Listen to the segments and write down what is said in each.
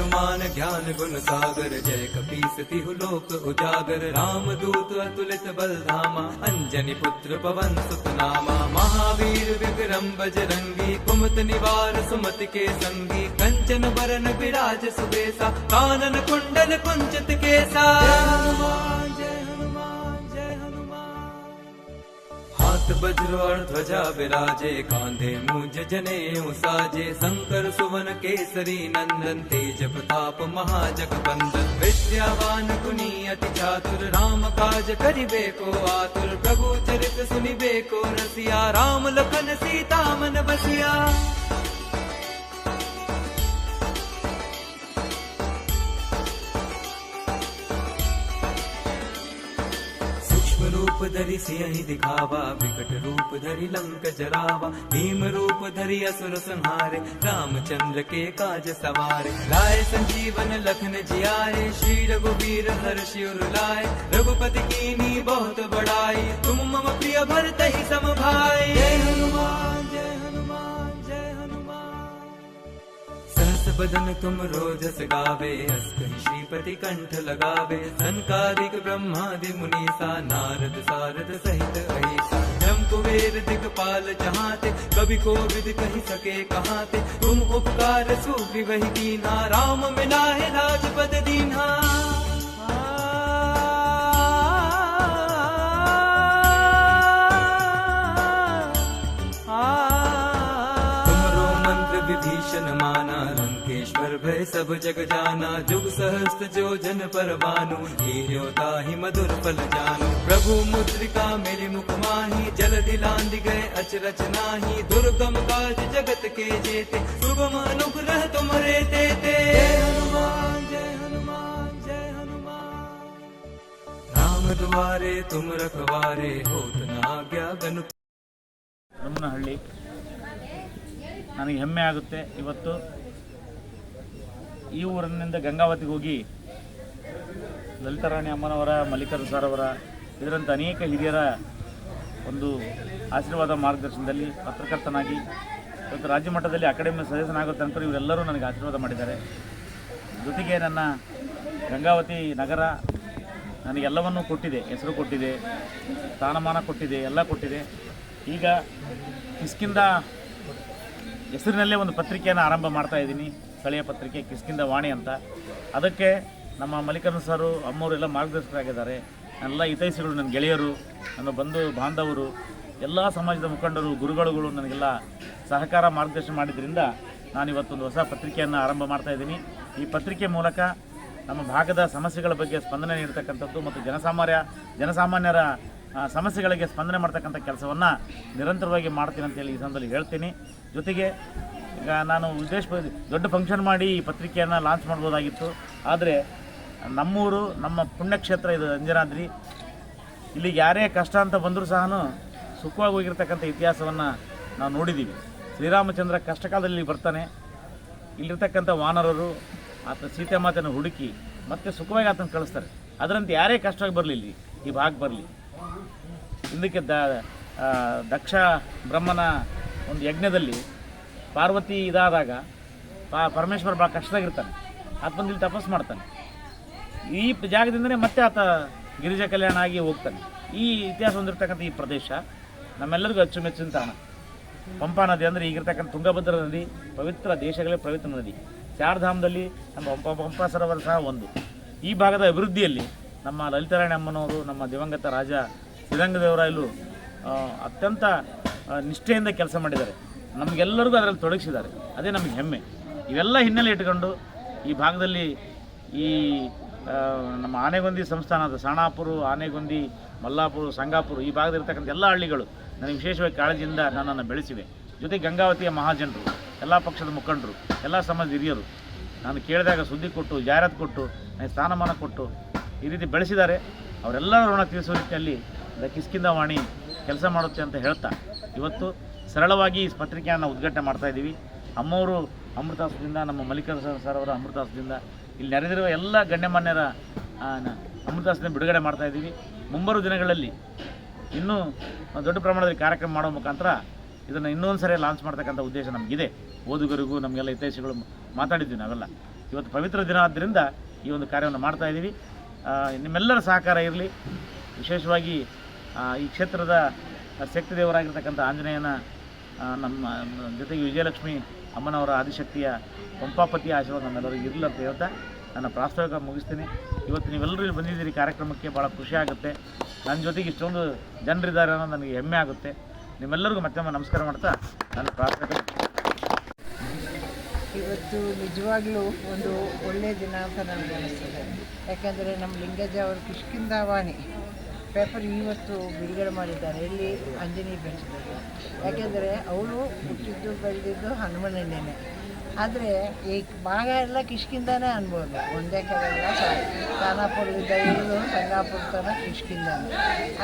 समान ज्ञान गुण सागर, जय कपीस तिहु लोक उजागर। राम दूत अतुलित बल धामा, अंजनी पुत्र पवन सुत नामा महावीर विक्रम बजरंगी, कुमत निवार सुमति के संगी। कंचन बरन विराज सुबेसा, कानन कुंडल कुंचित केसा। हाथ वज्र ध्वजा विराजे, कांधे मुज जने साजे, शंकर, सुवन, केसरी, नंदन, तेज प्रताप, महाजग बंदन विद्यावान गुनी, अति चातुर, राम काज करिबे को आतुर, प्रभु चरित सुनिबे को रसिया, राम, लखन, सीता, मन बसिया। रूप धरि सियहि दिखावा, विकट रूप धरि लंक जरावा भीम रूप धरि असुर संहारे, रामचंद्र के काज सवारे। लाए संजीवन लखन जियाए, श्री रघुवीर हर्ष लाए। रघुपति कीनी बहुत बड़ाई तुम मम प्रिय भरत ही सम भाई हनुमान। बदन तुम रोज गावे श्रीपति कंठ लगावे। सनकादिक, ब्रह्मादि मुनीसा, नारद सारद सहित ब्रह्म कुबेर दिगपाल जहाँ ते कभी को विद कही सके कहाँ ते तुम उपकार, सुग्रीव वही दीना राम मिला है राजपद दीना विभीषण माना, लंकेश्वर भय सब जग जाना, जुग सहस्त्र जो जन पर बानो हीता ही मधुर पल जानो। प्रभु मुद्रिका मेरे मुख माही, जल दिलांद गए अचरच नाही दुर्गम काज जगत के जेते, सुगम अनुग्रह तुम्हारे देते। द्वारे तुम रखवारे, होत ना गया गनु ब्रह्मनहल्ली ನನಗೆ ಹೆಮ್ಮೆ ಆಗುತ್ತೆ. ಇವತ್ತು ಈ ಊರಿನಿಂದ ಗಂಗಾವತಿಗೆ ಹೋಗಿ ಲಲಿತಾರಾಣಿ ಅಮ್ಮನವರ, ಮಲ್ಲಿಕಾರ್ಜುನ ಸರ್ ಅವರ ಇದರಂಥ ಅನೇಕ ಹಿರಿಯರ ಒಂದು ಆಶೀರ್ವಾದ ಮಾರ್ಗದರ್ಶನದಲ್ಲಿ ಪತ್ರಕರ್ತನಾಗಿ ಇವತ್ತು ರಾಜ್ಯ ಮಟ್ಟದಲ್ಲಿ ಅಕಾಡೆಮಿ ಸದಸ್ಯನಾಗೋ ತನಕ ಇವರೆಲ್ಲರೂ ನನಗೆ ಆಶೀರ್ವಾದ ಮಾಡಿದ್ದಾರೆ. ಜೊತೆಗೆ ನನ್ನ ಗಂಗಾವತಿ ನಗರ ನನಗೆಲ್ಲವನ್ನೂ ಕೊಟ್ಟಿದೆ. ಹೆಸರು ಕೊಟ್ಟಿದೆ, ಸ್ಥಾನಮಾನ ಕೊಟ್ಟಿದೆ, ಎಲ್ಲ ಕೊಟ್ಟಿದೆ. ಈಗ ಕಿಸ್ಕಿಂದ ಹೆಸರಿನಲ್ಲೇ ಒಂದು ಪತ್ರಿಕೆಯನ್ನು ಆರಂಭ ಮಾಡ್ತಾ ಇದ್ದೀನಿ. ಸ್ಥಳೀಯ ಪತ್ರಿಕೆ ಕಿಸ್ಕಿಂದ ವಾಣಿ ಅಂತ. ಅದಕ್ಕೆ ನಮ್ಮ ಮಲ್ಲಿಕಾರ್ಜುನ ಸರು ಅಮ್ಮವರು ಎಲ್ಲ ಮಾರ್ಗದರ್ಶಕರಾಗಿದ್ದಾರೆ. ಎಲ್ಲ ಹಿತೈಷಿಗಳು, ನನ್ನ ಗೆಳೆಯರು, ನನ್ನ ಬಂಧು, ಬಾಂಧವರು, ಎಲ್ಲ ಸಮಾಜದ ಮುಖಂಡರು, ಗುರುಗಳುಗಳು ನನಗೆಲ್ಲ ಸಹಕಾರ ಮಾರ್ಗದರ್ಶನ ಮಾಡಿದ್ರಿಂದ ನಾನು ಇವತ್ತೊಂದು ಹೊಸ ಪತ್ರಿಕೆಯನ್ನು ಆರಂಭ ಮಾಡ್ತಾ ಇದ್ದೀನಿ. ಈ ಪತ್ರಿಕೆ ಮೂಲಕ ನಮ್ಮ ಭಾಗದ ಸಮಸ್ಯೆಗಳ ಬಗ್ಗೆ ಸ್ಪಂದನೆ ನೀಡ್ತಕ್ಕಂಥದ್ದು ಮತ್ತು ಜನಸಾಮಾನ್ಯ, ಜನಸಾಮಾನ್ಯರ ಸಮಸ್ಯೆಗಳಿಗೆ ಸ್ಪಂದನೆ ಮಾಡ್ತಕ್ಕಂಥ ಕೆಲಸವನ್ನು ನಿರಂತರವಾಗಿ ಮಾಡ್ತೀನಿ ಅಂತೇಳಿ ಈ ಸಂದರ್ಭದಲ್ಲಿ ಹೇಳ್ತೀನಿ. ಜೊತೆಗೆ, ಈಗ ನಾನು ಉದ್ದೇಶ ದೊಡ್ಡ ಫಂಕ್ಷನ್ ಮಾಡಿ ಈ ಪತ್ರಿಕೆಯನ್ನು ಲಾಂಚ್ ಮಾಡ್ಬೋದಾಗಿತ್ತು. ಆದರೆ, ನಮ್ಮೂರು, ನಮ್ಮ ಪುಣ್ಯಕ್ಷೇತ್ರ ಇದು ಅಂಜನಾದ್ರಿ. ಇಲ್ಲಿಗೆ ಯಾರೇ ಕಷ್ಟ ಅಂತ ಬಂದರೂ ಸಹ ಸುಖವಾಗಿ ಹೋಗಿರ್ತಕ್ಕಂಥ ಇತಿಹಾಸವನ್ನು ನಾವು ನೋಡಿದ್ದೀವಿ ಶ್ರೀರಾಮಚಂದ್ರ ಕಷ್ಟಕಾಲದಲ್ಲಿ ಬರ್ತಾನೆ. ಇಲ್ಲಿರ್ತಕ್ಕಂಥ ವಾನರರು, ಆತ ಸೀತೆ ಮಾತನ್ನು ಹುಡುಕಿ ಮತ್ತೆ ಸುಖವಾಗಿ ಆತನ ಕಳಿಸ್ತಾರೆ. ಅದರಂತೆ ಯಾರೇ ಕಷ್ಟವಾಗಿ ಬರಲಿ ಇಲ್ಲಿ ಈ ಭಾಗ ಬರಲಿ. ಇದಕ್ಕೆ ದಕ್ಷ ಬ್ರಹ್ಮನ ಒಂದು ಯಜ್ಞದಲ್ಲಿ ಪಾರ್ವತಿ ಇದಾದಾಗ ಪಾ ಪರಮೇಶ್ವರ ಭಾಳ ಕಷ್ಟದಾಗಿರ್ತಾನೆ. ಆತ ಬಂದು ಇಲ್ಲಿ ತಪಸ್ ಮಾಡ್ತಾನೆ. ಈ ಜಾಗದಿಂದನೇ ಮತ್ತೆ ಆತ ಗಿರಿಜಾ ಕಲ್ಯಾಣ ಆಗಿ ಹೋಗ್ತಾನೆ. ಈ ಇತಿಹಾಸ ಹೊಂದಿರತಕ್ಕಂಥ ಈ ಪ್ರದೇಶ ನಮ್ಮೆಲ್ಲರಿಗೂ ಅಚ್ಚುಮೆಚ್ಚಿನ ತಾಣ. ಪಂಪಾ ನದಿ ಅಂದರೆ ಈಗಿರ್ತಕ್ಕಂಥ ತುಂಗಭದ್ರಾ ನದಿ ಪವಿತ್ರ ದೇಶಗಳೇ ಪವಿತ್ರ ನದಿ. ಚಾರ್ಧಾಮದಲ್ಲಿ ನಮ್ಮ ಪಂಪ ಪಂಪಾ ಸರೋವರ ಸಹ ಒಂದು. ಈ ಭಾಗದ ಅಭಿವೃದ್ಧಿಯಲ್ಲಿ ನಮ್ಮ ಲಲಿತಾರಾಯಣ ಅಮ್ಮನವರು ನಮ್ಮ ದಿವಂಗತ ರಾಜ ಸಿದ್ಧಂಗದೇವರಾಯಲು ಆ, ಅತ್ಯಂತ ಆ, ನಿಷ್ಠೆಯಿಂದ ಕೆಲಸ ಮಾಡಿದ್ದಾರೆ. ನಮಗೆಲ್ಲರಿಗೂ ಅದರಲ್ಲಿ ತೊಡಗಿಸಿದ್ದಾರೆ. ಅದೇ ನಮಗೆ ಹೆಮ್ಮೆ. ಇವೆಲ್ಲ ಹಿನ್ನೆಲೆ ಇಟ್ಕೊಂಡು ಈ ಭಾಗದಲ್ಲಿ ಈ ನಮ್ಮ ಆನೆಗೊಂದಿ ಸಂಸ್ಥಾನದ ಸಾಣಾಪುರ, ಆನೆಗೊಂದಿ, ಮಲ್ಲಾಪುರ, ಸಂಗಾಪುರ ಈ ಭಾಗದಲ್ಲಿರ್ತಕ್ಕಂಥ ಎಲ್ಲ ಹಳ್ಳಿಗಳು ನನಗೆ ವಿಶೇಷವಾಗಿ ಕಾಳಜಿಯಿಂದ ನನ್ನನ್ನು ಬೆಳೆಸಿವೆ. ಜೊತೆಗೆ ಗಂಗಾವತಿಯ ಮಹಾಜನರು, ಎಲ್ಲ ಪಕ್ಷದ ಮುಖಂಡರು, ಎಲ್ಲ ಸಮಾಜದ ಹಿರಿಯರು ನಾನು ಕೇಳಿದಾಗ ಸುದ್ದಿ ಕೊಟ್ಟು, ಜಾಹೀರಾತು ಕೊಟ್ಟು, ನನಗೆ ಸ್ಥಾನಮಾನ ಕೊಟ್ಟು ಈ ರೀತಿ ಬೆಳೆಸಿದ್ದಾರೆ. ಅವರೆಲ್ಲರ ಋಣ ತೀರಿಸುವ ನಿಟ್ಟಿನಲ್ಲಿ ಕಿಸ್ಕಿಂದ ವಾಣಿ ಕೆಲಸ ಮಾಡುತ್ತೆ ಅಂತ ಹೇಳ್ತಾ ಇವತ್ತು ಸರಳವಾಗಿ ಈ ಪತ್ರಿಕೆಯನ್ನು ಉದ್ಘಾಟನೆ ಮಾಡ್ತಾ ಇದ್ದೀವಿ. ಅಮ್ಮವರು ಅಮೃತಾಸದಿಂದ, ನಮ್ಮ ಮಲ್ಲಿಕಾರ್ಜುನ ಸರ್ ಅವರ ಅಮೃತಾಸದಿಂದ ಇಲ್ಲಿ ನೆರೆದಿರುವ ಎಲ್ಲ ಗಣ್ಯಮಾನ್ಯರ ಅಮೃತಾಸದಿಂದ ಬಿಡುಗಡೆ ಮಾಡ್ತಾ ಇದ್ದೀವಿ. ಮುಂಬರುವ ದಿನಗಳಲ್ಲಿ ಇನ್ನೂ ದೊಡ್ಡ ಪ್ರಮಾಣದಲ್ಲಿ ಕಾರ್ಯಕ್ರಮ ಮಾಡೋ ಮುಖಾಂತರ ಇದನ್ನು ಇನ್ನೊಂದು ಸರಿ ಲಾಂಚ್ ಮಾಡ್ತಕ್ಕಂಥ ಉದ್ದೇಶ ನಮಗಿದೆ. ಓದುಗರಿಗೂ ನಮಗೆಲ್ಲ ಹಿತೈಷಿಗಳು ಮಾತಾಡಿದ್ವಿ ನಾವೆಲ್ಲ. ಇವತ್ತು ಪವಿತ್ರ ದಿನ ಆದ್ದರಿಂದ ಈ ಒಂದು ಕಾರ್ಯವನ್ನು ಮಾಡ್ತಾ ಇದ್ದೀವಿ. ನಿಮ್ಮೆಲ್ಲರ ಸಹಕಾರ ಇರಲಿ. ವಿಶೇಷವಾಗಿ ಈ ಕ್ಷೇತ್ರದ ಶಕ್ತಿ ದೇವರಾಗಿರ್ತಕ್ಕಂಥ ಆಂಜನೇಯನ ನಮ್ಮ ಜೊತೆಗೆ ವಿಜಯಲಕ್ಷ್ಮಿ ಅಮ್ಮನವರ ಆದಿಶಕ್ತಿಯ ಪಂಪಾಪತಿಯ ಆಶೀರ್ವಾದ ನಮ್ಮೆಲ್ಲರಿಗೂ ಇರಲಿ ಅಂತ ಹೇಳ್ತಾ ನನ್ನ ಪ್ರಾಸ್ತಾವಿಕ ಮುಗಿಸ್ತೀನಿ. ಇವತ್ತು ನೀವೆಲ್ಲರೂ ಇಲ್ಲಿ ಬಂದಿದ್ದೀರಿ ಕಾರ್ಯಕ್ರಮಕ್ಕೆ ಭಾಳ ಖುಷಿ ಆಗುತ್ತೆ. ನನ್ನ ಜೊತೆಗೆ ಇಷ್ಟೊಂದು ಜನರಿದ್ದಾರೆ ಅನ್ನೋ ನನಗೆ ಹೆಮ್ಮೆ ಆಗುತ್ತೆ. ನಿಮ್ಮೆಲ್ಲರಿಗೂ ಮತ್ತೊಮ್ಮೆ ನಮಸ್ಕಾರ ಮಾಡ್ತಾ ನನ್ನ ಪ್ರಾಸ್ತಾವಿಕ ಇವತ್ತು ನಿಜವಾಗ್ಲೂ ಒಂದು ಒಳ್ಳೆಯ ದಿನ ಅಂತ ನನಗೆ ಅನಿಸ್ತದೆ. ಯಾಕೆಂದರೆ ನಮ್ಮ ಲಿಂಗಜ್ಜ ಅವರು ಕಿಷ್ಕಿಂದಾವಾಣಿ. ಪೇಪರ್ ಇವತ್ತು ಬಿಡುಗಡೆ ಮಾಡಿದ್ದಾರೆ. ಇಲ್ಲಿ ಅಂಜನಿ ಬೆಳೆಸಿದ್ದಾರೆ ಯಾಕೆಂದರೆ ಅವರು ಹುಟ್ಟಿದ್ದು ಬೆಳೆದಿದ್ದು ಹನುಮನಣ್ಣನೇ ಆದರೆ ಈ ಭಾಗ ಎಲ್ಲ ಕಿಷ್ಕಿಂದಾನೇ ಅನ್ಬೋದು. ಒಂದೇ ಕಡೆಲ್ಲ ಖಾನಾಪುರದಿಂದ ಹಿಡಿದು ಸಂಗಾಪುರ ತನಕ ಕಿಷ್ಕಿಂದಾನೆ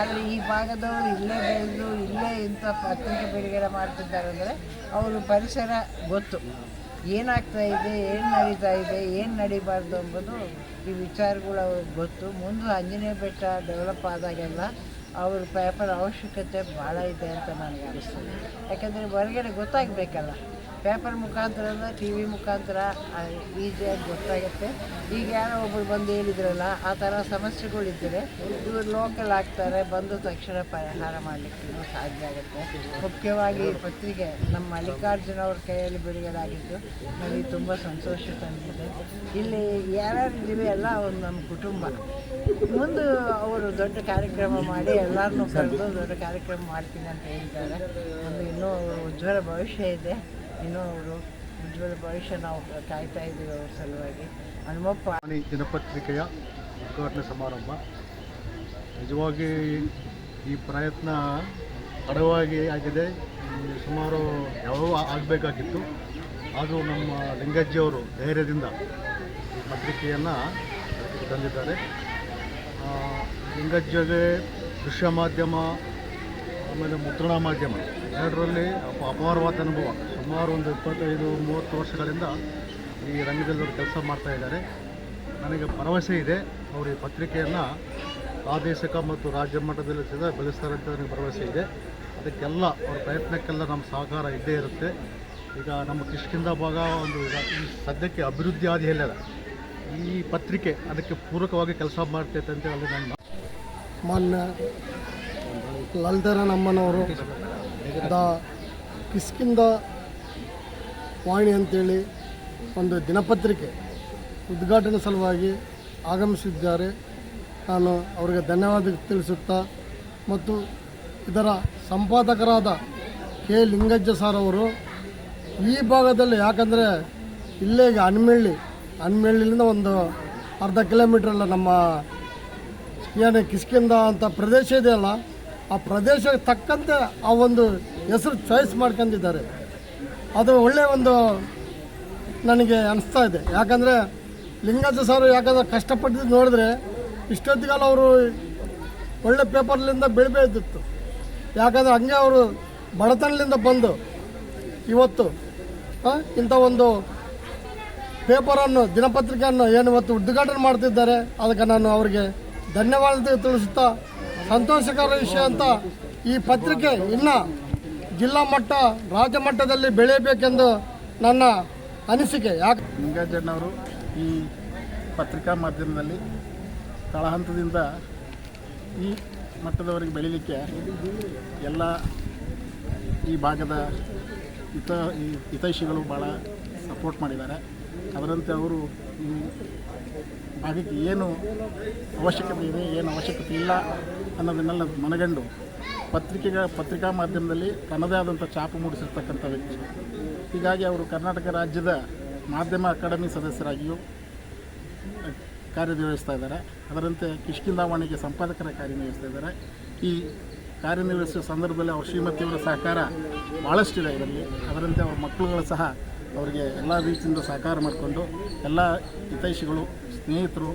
ಆದರೆ ಈ ಭಾಗದವರು ಇಲ್ಲೇ ಬೆಳೆದು, ಇಲ್ಲೇ ಇಂಥ ಪತ್ರಿಕೆ ಬಿಡುಗಡೆ ಮಾಡ್ತಿದ್ದಾರೆ ಅಂದರೆ ಅವರು ಪರಿಸರ ಗೊತ್ತು. ಏನಾಗ್ತಾ ಇದೆ, ಏನು ನಡೀತಾ ಇದೆ, ಏನು ನಡೀಬಾರ್ದು ಎಂಬುದು ಈ ವಿಚಾರಗಳು ಅವ್ರಿಗೆ ಗೊತ್ತು. ಮುಂದೆ ಆಂಜನೇಯ ಬೆಟ್ಟ ಡೆವಲಪ್ ಆದಾಗೆಲ್ಲ ಅವ್ರ ಪೇಪರ್ ಅವಶ್ಯಕತೆ ಭಾಳ ಇದೆ ಅಂತ ನನಗೆ ಅನಿಸ್ತದೆ. ಯಾಕಂದರೆ ಹೊರಗಡೆ ಗೊತ್ತಾಗಬೇಕಲ್ಲ. ಪೇಪರ್ ಮುಖಾಂತರ ಟಿ ವಿ ಮುಖಾಂತರ ಈಸಿಯಾಗಿ ಗೊತ್ತಾಗುತ್ತೆ. ಈಗ ಯಾರೋ ಒಬ್ಬರು ಬಂದು ಹೇಳಿದ್ರಲ್ಲ, ಆ ಥರ ಸಮಸ್ಯೆಗಳಿದ್ದರೆ ಇವರು ಲೋಕಲ್ ಆಗ್ತಾರೆ, ಬಂದು ತಕ್ಷಣ ಪರಿಹಾರ ಮಾಡಲಿಕ್ಕೆ ಸಾಧ್ಯ ಆಗುತ್ತೆ. ಮುಖ್ಯವಾಗಿ ಪತ್ರಿಕೆ, ನಮ್ಮ ಮಲ್ಲಿಕಾರ್ಜುನ ಅವ್ರ ಕೈಯಲ್ಲಿ ಬಿಡುಗಡೆಯಾಗಿದ್ದು, ನನಗೆ ತುಂಬ ಸಂತೋಷ ತಂದಿದೆ. ಇಲ್ಲಿ ಯಾರ್ಯಾರು ಇದ್ದೀವಿ, ಎಲ್ಲ ಒಂದು ನಮ್ಮ ಕುಟುಂಬ. ಮುಂದೆ ಅವರು ದೊಡ್ಡ ಕಾರ್ಯಕ್ರಮ ಮಾಡಿ, ಎಲ್ಲರನ್ನೂ ಕರೆದು ದೊಡ್ಡ ಕಾರ್ಯಕ್ರಮ ಮಾಡ್ತೀನಿ ಅಂತ ಹೇಳ್ತಾರೆ. ಒಂದು ಇನ್ನೂ ಉಜ್ವಲ ಭವಿಷ್ಯ ಇದೆ. ಇನ್ನೂ ಅವರು ಉಜ್ವಲ ಭವಿಷ್ಯ ನಾವು ಕಾಯ್ತಾ ಇದ್ದೀವಿ ಅವ್ರ ಸಲುವಾಗಿ. ಹನುಮಪ್ಪ ದಿನಪತ್ರಿಕೆಯ ಉದ್ಘಾಟನೆ ಸಮಾರಂಭ. ನಿಜವಾಗಿ ಈ ಪ್ರಯತ್ನ ತಡವಾಗಿ ಆಗಿದೆ. ಸುಮಾರು ಯಾವಾಗ ಆಗಬೇಕಾಗಿತ್ತು. ಆದರೂ ನಮ್ಮ ಲಿಂಗಜ್ಜಿಯವರು ಧೈರ್ಯದಿಂದ ಈ ಪತ್ರಿಕೆಯನ್ನು ತಂದಿದ್ದಾರೆ. ಲಿಂಗಜ್ಜಿಗೆ ದೃಶ್ಯ ಮಾಧ್ಯಮ, ಆಮೇಲೆ ಮುದ್ರಣ ಮಾಧ್ಯಮ, ಎರಡರಲ್ಲಿ ಅಪ- ಅಪಾರವಾದ ಅನುಭವ. ಸುಮಾರು ಒಂದು ಇಪ್ಪತ್ತೈದು, ಮೂವತ್ತು ವರ್ಷಗಳಿಂದ ಈ ರಂಗದಲ್ಲಿ ಕೆಲಸ ಮಾಡ್ತಾ ಇದ್ದಾರೆ. ನನಗೆ ಭರವಸೆ ಇದೆ. ಅವರು ಈ ಪತ್ರಿಕೆಯನ್ನು ಪ್ರಾದೇಶಿಕ ಮತ್ತು ರಾಜ್ಯ ಮಟ್ಟದಲ್ಲಿ ಸಹ ಬೆಳೆಸ್ತಾರೆ ಅಂತ ನನಗೆ ಭರವಸೆ ಇದೆ. ಅದಕ್ಕೆಲ್ಲ ಅವ್ರ ಪ್ರಯತ್ನಕ್ಕೆಲ್ಲ ನಮ್ಮ ಸಹಕಾರ ಇದ್ದೇ ಇರುತ್ತೆ. ಈಗ ನಮ್ಮ ಕಿಷ್ಕಿಂದ ಭಾಗ ಒಂದು ಈಗ ಈ ಸದ್ಯಕ್ಕೆ ಅಭಿವೃದ್ಧಿ ಆದಿಯಲ್ಲದ ಈ ಪತ್ರಿಕೆ ಅದಕ್ಕೆ ಪೂರಕವಾಗಿ ಕೆಲಸ ಮಾಡ್ತೈತೆ ಅಂತ ಅಲ್ಲಿ ನನ್ನ ಮಾನ್ಯ ಲಲ್ದರನಮ್ಮನವರು ದ ಕಿಸ್ಕಿಂದ ವಾಣಿ ಅಂತೇಳಿ ಒಂದು ದಿನಪತ್ರಿಕೆ ಉದ್ಘಾಟನೆ ಸಲುವಾಗಿ ಆಗಮಿಸಿದ್ದಾರೆ. ನಾನು ಅವರಿಗೆ ಧನ್ಯವಾದ ತಿಳಿಸುತ್ತಾ ಮತ್ತು ಇದರ ಸಂಪಾದಕರಾದ ಕೆ ಲಿಂಗಜ್ಜ ಸರ್ ಅವರು ಈ ಭಾಗದಲ್ಲಿ ಯಾಕಂದರೆ ಇಲ್ಲೇ ಈಗ ಹಣ್ಮೇಳ್ಳಿಲಿಂದ ಒಂದು ಅರ್ಧ ಕಿಲೋಮೀಟ್ರಲ್ಲ ನಮ್ಮ ಏನು ಕಿಸ್ಕಿಂದ ಅಂತ ಪ್ರದೇಶ ಇದೆಯಲ್ಲ ಆ ಪ್ರದೇಶಕ್ಕೆ ತಕ್ಕಂತೆ ಆ ಒಂದು ಹೆಸರು ಚಾಯ್ಸ್ ಮಾಡ್ಕೊಂಡಿದ್ದಾರೆ. ಅದು ಒಳ್ಳೆಯ ಒಂದು ನನಗೆ ಅನಿಸ್ತಾ ಇದೆ. ಯಾಕಂದರೆ ಲಿಂಗಜ್ಜ ಸರ್ ಯಾಕಂದ್ರೆ ಕಷ್ಟಪಟ್ಟಿದ್ದು ನೋಡಿದ್ರೆ ಇಷ್ಟೊತ್ತಿಗೆಲ್ಲ ಅವರು ಒಳ್ಳೆ ಪೇಪರ್ಲಿಂದ ಬೆಳಿಬೇಕಿತ್ತು ಯಾಕಂದರೆ ಹಂಗೆ ಅವರು ಬಡತನದಿಂದ ಬಂದು ಇವತ್ತು ಇಂಥ ಒಂದು ಪೇಪರನ್ನು, ದಿನಪತ್ರಿಕೆಯನ್ನು ಏನು ಇವತ್ತು ಉದ್ಘಾಟನೆ ಮಾಡ್ತಿದ್ದಾರೆ. ಅದಕ್ಕೆ ನಾನು ಅವರಿಗೆ ಧನ್ಯವಾದ ತಿಳಿಸುತ್ತಾ, ಸಂತೋಷಕರ ವಿಷಯ ಅಂತ ಈ ಪತ್ರಿಕೆ ಇನ್ನು ಜಿಲ್ಲಾ ಮಟ್ಟ, ರಾಜ್ಯ ಮಟ್ಟದಲ್ಲಿ ಬೆಳೆಯಬೇಕೆಂದು ನನ್ನ ಅನಿಸಿಕೆ. ಯಾಕೆ ಲಿಂಗಾಜಣ್ಣವರು ಈ ಪತ್ರಿಕಾ ಮಾಧ್ಯಮದಲ್ಲಿ ತಳಹಂತದಿಂದ ಈ ಮಟ್ಟದವರೆಗೆ ಬೆಳೀಲಿಕ್ಕೆ ಎಲ್ಲ ಈ ಭಾಗದ ಹಿತ, ಈ ಹಿತೈಷಿಗಳು ಭಾಳ ಸಪೋರ್ಟ್ ಮಾಡಿದ್ದಾರೆ. ಅದರಂತೆ ಅವರು ಈ ಭಾಗಕ್ಕೆ ಏನು ಅವಶ್ಯಕತೆ ಇದೆ, ಏನು ಅವಶ್ಯಕತೆ ಇಲ್ಲ ಅನ್ನೋದನ್ನೆಲ್ಲ ಮನಗಂಡು ಪತ್ರಿಕೆಗಳ ಪತ್ರಿಕಾ ಮಾಧ್ಯಮದಲ್ಲಿ ತನ್ನದೇ ಆದಂಥ ಛಾಪು ಮೂಡಿಸಿರ್ತಕ್ಕಂಥ ವ್ಯಕ್ತಿ. ಹೀಗಾಗಿ ಅವರು ಕರ್ನಾಟಕ ರಾಜ್ಯದ ಮಾಧ್ಯಮ ಅಕಾಡೆಮಿ ಸದಸ್ಯರಾಗಿಯೂ ಕಾರ್ಯನಿರ್ವಹಿಸ್ತಾ ಇದ್ದಾರೆ. ಅದರಂತೆ ಕಿಷ್ಕಿಂದಾವಾಣಿಗೆ ಸಂಪಾದಕರ ಕಾರ್ಯನಿರ್ವಹಿಸ್ತಾ ಇದ್ದಾರೆ. ಈ ಕಾರ್ಯನಿರ್ವಹಿಸುವ ಸಂದರ್ಭದಲ್ಲಿ ಅವ್ರ ಶ್ರೀಮತಿಯವರ ಸಹಕಾರ ಭಾಳಷ್ಟಿದೆ ಇದರಲ್ಲಿ. ಅದರಂತೆ ಅವರ ಮಕ್ಕಳುಗಳು ಸಹ ಅವರಿಗೆ ಎಲ್ಲ ರೀತಿಯಿಂದ ಸಹಕಾರ ಮಾಡಿಕೊಂಡು, ಎಲ್ಲ ಹಿತೈಷಿಗಳು, ಸ್ನೇಹಿತರು,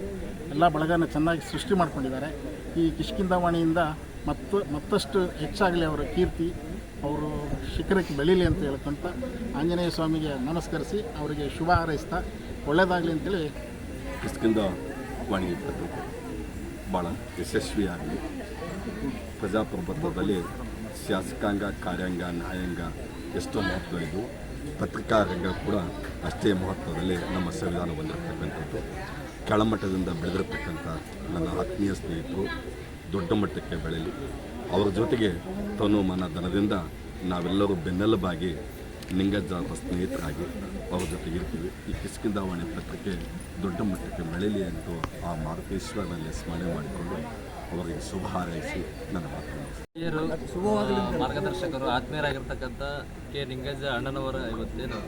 ಎಲ್ಲ ಬಳಗನ ಚೆನ್ನಾಗಿ ಸೃಷ್ಟಿ ಮಾಡ್ಕೊಂಡಿದ್ದಾರೆ. ಈ ಕಿಷ್ಕಿಂದಾವಾಣಿಯಿಂದ ಮತ್ತು, ಮತ್ತಷ್ಟು ಹೆಚ್ಚಾಗಲಿ ಅವರ ಕೀರ್ತಿ, ಅವರು ಶಿಖರಕ್ಕೆ ಬೆಳೀಲಿ ಅಂತ ಹೇಳ್ಕೊಂತ ಆಂಜನೇಯ ಸ್ವಾಮಿಗೆ ನಮಸ್ಕರಿಸಿ ಅವರಿಗೆ ಶುಭ ಹಾರೈಸ್ತಾ ಒಳ್ಳೆಯದಾಗಲಿ ಅಂತೇಳಿ ಕಿಷ್ಕಿಂದ ವಾಣಿ ಪತ್ರಿಕೆ ಭಾಳ ಯಶಸ್ವಿಯಾಗಲಿ. ಪ್ರಜಾಪ್ರಭುತ್ವದಲ್ಲಿ ಶಾಸಕಾಂಗ, ಕಾರ್ಯಾಂಗ, ನ್ಯಾಯಾಂಗ ಎಷ್ಟೋ ಮಹತ್ವ ಇದ್ದು ಪತ್ರಿಕಾ ರಂಗ ಕೂಡ ಅಷ್ಟೇ ಮಹತ್ವದಲ್ಲಿ ನಮ್ಮ ಸಂವಿಧಾನ ಹೊಂದಿರತಕ್ಕಂಥದ್ದು. ಕೆಳಮಟ್ಟದಿಂದ ಬೆಳೆದಿರತಕ್ಕಂಥ ನನ್ನ ಆತ್ಮೀಯ ಸ್ನೇಹಿತರು ದೊಡ್ಡ ಮಟ್ಟಕ್ಕೆ ಬೆಳೆಯಲಿ ಅವರ ಜೊತೆಗೆ ತನು ಮನ ಧನದಿಂದ ನಾವೆಲ್ಲರೂ ಬೆನ್ನೆಲುಬಾಗಿ ನಿಂಗಜ್ಜ ಅವರ ಸ್ನೇಹಿತರಾಗಿ ಅವ್ರ ಜೊತೆಗೆ ಇರ್ತೀವಿ. ಈ ಕಿಸ್ಕಿಂದಾವಣೆ ಪತ್ರಿಕೆ ದೊಡ್ಡ ಮಟ್ಟಕ್ಕೆ ಬೆಳೆಯಲಿ ಎಂದು ಆ ಮಾರುತೇಶ್ವರನಲ್ಲಿ ಸ್ಮರಣೆ ಮಾಡಿಕೊಂಡು ಅವರಿಗೆ ಶುಭ ಹಾರೈಸಿ ನನ್ನ ಆ, ಮಾರ್ಗದರ್ಶಕರು ಆತ್ಮೀಯರಾಗಿರ್ತಕ್ಕಂಥ ಕೆ ನಿಂಗಜ್ಜ ಅಣ್ಣನವರ ಇವತ್ತೇನು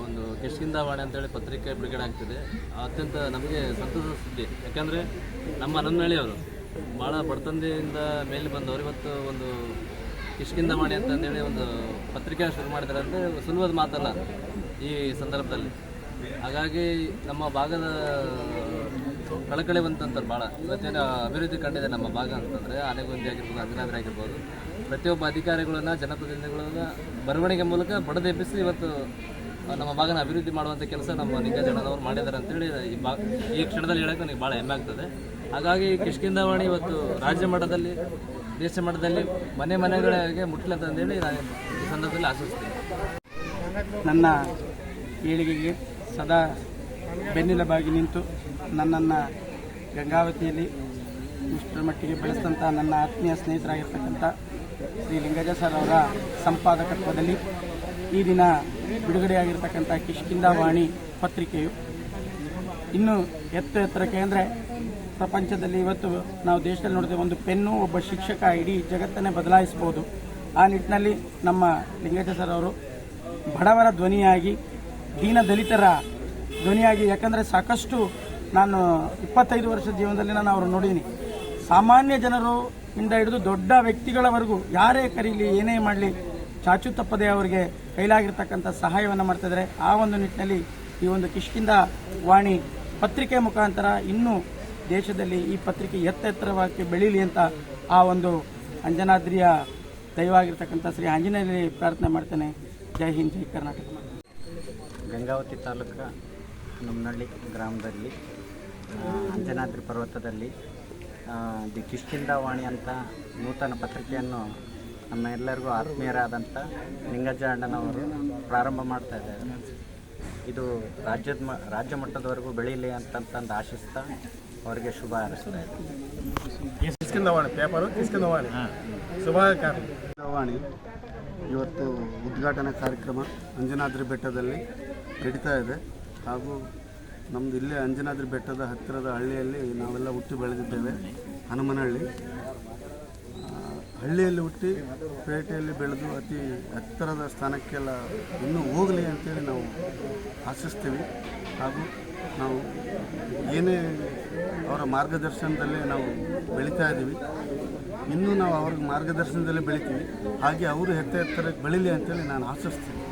ಒಂದು ಕಿಷ್ಕಿಂದಾವಾಣಿ ಅಂತೇಳಿ ಪತ್ರಿಕೆ ಬಿಡುಗಡೆ ಆಗ್ತಿದೆ. ಅತ್ಯಂತ ನಮಗೆ ಸಂತಸದ ಸುದ್ದಿ. ಯಾಕಂದರೆ ನಮ್ಮ ನನ್ನಳ್ಳಿಯವರು ಭಾಳ ಬಡತನದಿಂದ ಮೇಲೆ ಬಂದವರು ಇವತ್ತು ಒಂದು ಕಿಷ್ಕಿಂದವಾಣಿ ಅಂತಂದೇಳಿ ಒಂದು ಪತ್ರಿಕೆ ಶುರು ಮಾಡಿದ್ದಾರೆ ಅಂದರೆ ಸುಲಭದ ಮಾತಲ್ಲ ಈ ಸಂದರ್ಭದಲ್ಲಿ. ಹಾಗಾಗಿ ನಮ್ಮ ಭಾಗದ ಕಳಕಳಿ ಬಂತಂತಾರೆ ಭಾಳ. ಇವತ್ತೇನು ಅಭಿವೃದ್ಧಿ ಕಂಡಿದೆ ನಮ್ಮ ಭಾಗ ಅಂತಂದರೆ ಆನೆಗುಂದಿ ಆಗಿರ್ಬೋದು, ಅಂಜನಾದ್ರಿ ಆಗಿರ್ಬೋದು. ಪ್ರತಿಯೊಬ್ಬ ಅಧಿಕಾರಿಗಳನ್ನ, ಜನಪ್ರತಿನಿಧಿಗಳನ್ನ ಬರವಣಿಗೆ ಮೂಲಕ ಬಡದೆಬ್ಬಿಸಿ ಇವತ್ತು ನಮ್ಮ ಭಾಗನ ಅಭಿವೃದ್ಧಿ ಮಾಡುವಂಥ ಕೆಲಸ ನಮ್ಮ ನಿಂಗಜಣ್ಣನವರು ಮಾಡಿದ್ದಾರೆ ಅಂತೇಳಿ ಈ ಈ ಕ್ಷಣದಲ್ಲಿ ಹೇಳೋಕೆ ನನಗೆ ಭಾಳ ಹೆಮ್ಮೆ ಆಗ್ತದೆ. ಹಾಗಾಗಿ ಕಿಷ್ಕಿಂದವಾಣಿ ಇವತ್ತು ರಾಜ್ಯ ಮಟ್ಟದಲ್ಲಿ, ದೇಶ ಮಟ್ಟದಲ್ಲಿ ಮನೆ ಮನೆಗಳಿಗೆ ಮುಟ್ಲಂತ ಅಂತಂದೇಳಿ ನಾನು ಈ ಸಂದರ್ಭದಲ್ಲಿ ಆಶಿಸ್ತೀನಿ. ನನ್ನ ಏಳಿಗೆಗೆ ಸದಾ ಬೆನ್ನೆಲುಬಾಗಿ ನಿಂತು ನನ್ನನ್ನು ಗಂಗಾವತಿಯಲ್ಲಿ ಇಷ್ಟರ ಮಟ್ಟಿಗೆ ಬೆಳೆಸಿದಂಥ ನನ್ನ ಆತ್ಮೀಯ ಸ್ನೇಹಿತರಾಗಿರ್ತಕ್ಕಂಥ ಶ್ರೀ ಲಿಂಗಜ ಸರ್ ಅವರ ಸಂಪಾದಕತ್ವದಲ್ಲಿ ಈ ದಿನ ಬಿಡುಗಡೆಯಾಗಿರ್ತಕ್ಕಂಥ ಕಿಷ್ಕಿಂದಾವಾಣಿ ಪತ್ರಿಕೆಯು. ಇನ್ನು ಎತ್ತ ಎತ್ತರಕ್ಕೆ ಅಂದರೆ ಪ್ರಪಂಚದಲ್ಲಿ ಇವತ್ತು ನಾವು ದೇಶದಲ್ಲಿ ನೋಡಿದ್ರೆ ಒಂದು ಪೆನ್ನು, ಒಬ್ಬ ಶಿಕ್ಷಕ ಇಡೀ ಜಗತ್ತನ್ನೇ ಬದಲಾಯಿಸಬಹುದು. ಆ ನಿಟ್ಟಿನಲ್ಲಿ ನಮ್ಮ ಲಿಂಗೇಶ ಸರ್ ಅವರು ಬಡವರ ಧ್ವನಿಯಾಗಿ, ದೀನ ದಲಿತರ ಧ್ವನಿಯಾಗಿ, ಯಾಕಂದರೆ ಸಾಕಷ್ಟು ನಾನು ಇಪ್ಪತ್ತೈದು ವರ್ಷದ ಜೀವನದಲ್ಲಿ ನಾನು ಅವರು ನೋಡಿದ್ದೀನಿ ಸಾಮಾನ್ಯ ಜನರು ಇಂದ ಹಿಡಿದು ದೊಡ್ಡ ವ್ಯಕ್ತಿಗಳವರೆಗೂ ಯಾರೇ ಕರೀಲಿ, ಏನೇ ಮಾಡಲಿ, ಚಾಚು ತಪ್ಪದೆ ಅವರಿಗೆ ಕೈಲಾಗಿರ್ತಕ್ಕಂಥ ಸಹಾಯವನ್ನು ಮಾಡ್ತಿದ್ದಾರೆ ಆ ಒಂದು ನಿಟ್ಟಿನಲ್ಲಿ ಈ ಒಂದು ಕಿಷ್ಕಿಂದ ವಾಣಿ ಪತ್ರಿಕೆ ಮುಖಾಂತರ ಇನ್ನೂ ದೇಶದಲ್ಲಿ ಈ ಪತ್ರಿಕೆ ಎತ್ತೆತ್ತರವಾಗಿ ಬೆಳೀಲಿ ಅಂತ ಆ ಒಂದು ಅಂಜನಾದ್ರಿಯ ದೈವಾಗಿರ್ತಕ್ಕಂಥ ಶ್ರೀ ಆಂಜನೇಯ ಪ್ರಾರ್ಥನೆ ಮಾಡ್ತೇನೆ. ಜೈ ಹಿಂದ್, ಜೈ ಕರ್ನಾಟಕ. ಗಂಗಾವತಿ ತಾಲೂಕ ನಮ್ಮನಹಳ್ಳಿ ಗ್ರಾಮದಲ್ಲಿ ಅಂಜನಾದ್ರಿ ಪರ್ವತದಲ್ಲಿ ದಿ ಕಿಷ್ಕಿಂದಾವಾಣಿ ಅಂತ ನೂತನ ಪತ್ರಿಕೆಯನ್ನು ನಮ್ಮ ಎಲ್ಲರಿಗೂ ಆತ್ಮೀಯರಾದಂಥ ನಿಂಗಜ್ಜ ಅಣ್ಣನವರು ಪ್ರಾರಂಭ ಮಾಡ್ತಾ ಇದ್ದಾರೆ. ಇದು ರಾಜ್ಯದ ರಾಜ್ಯ ಮಟ್ಟದವರೆಗೂ ಬೆಳೀಲಿ ಅಂತಂತಂದು ಆಶಿಸ್ತಾ ಅವರಿಗೆ ಶುಭ ಕಿಸ್ಕಿಂದವಾಣಿ ಪೇಪರು? ಕಾರ್ಯ ವಾಣಿ ಇವತ್ತು ಉದ್ಘಾಟನಾ ಕಾರ್ಯಕ್ರಮ ಅಂಜನಾದ್ರಿ ಬೆಟ್ಟದಲ್ಲಿ ನಡೀತಾ ಇದೆ. ಹಾಗೂ ನಮ್ದು ಇಲ್ಲೇ ಅಂಜನಾದ್ರಿ ಬೆಟ್ಟದ ಹತ್ತಿರದ ಹಳ್ಳಿಯಲ್ಲಿ ನಾವೆಲ್ಲ ಹುಟ್ಟಿ ಬೆಳೆದಿದ್ದೇವೆ. ಹನುಮನಹಳ್ಳಿ. ಹಳ್ಳಿಯಲ್ಲಿ ಹುಟ್ಟಿ ಪೇಟೆಯಲ್ಲಿ ಬೆಳೆದು ಅತಿ ಎತ್ತರದ ಸ್ಥಾನಕ್ಕೆಲ್ಲ ಇನ್ನೂ ಹೋಗಲಿ ಅಂತೇಳಿ ನಾವು ಆಶಿಸ್ತೀವಿ. ಹಾಗೂ ನಾವು ಏನೇ ಅವರ ಮಾರ್ಗದರ್ಶನದಲ್ಲಿ ನಾವು ಬೆಳೀತಾ ಇದ್ದೀವಿ. ಇನ್ನೂ ನಾವು ಅವ್ರ ಮಾರ್ಗದರ್ಶನದಲ್ಲಿ ಬೆಳಿತೀವಿ. ಹಾಗೆ ಅವರು ಎತ್ತ ಎತ್ತರಕ್ಕೆ ಬೆಳೀಲಿ ಅಂತೇಳಿ ನಾನು ಆಶಿಸ್ತೀನಿ.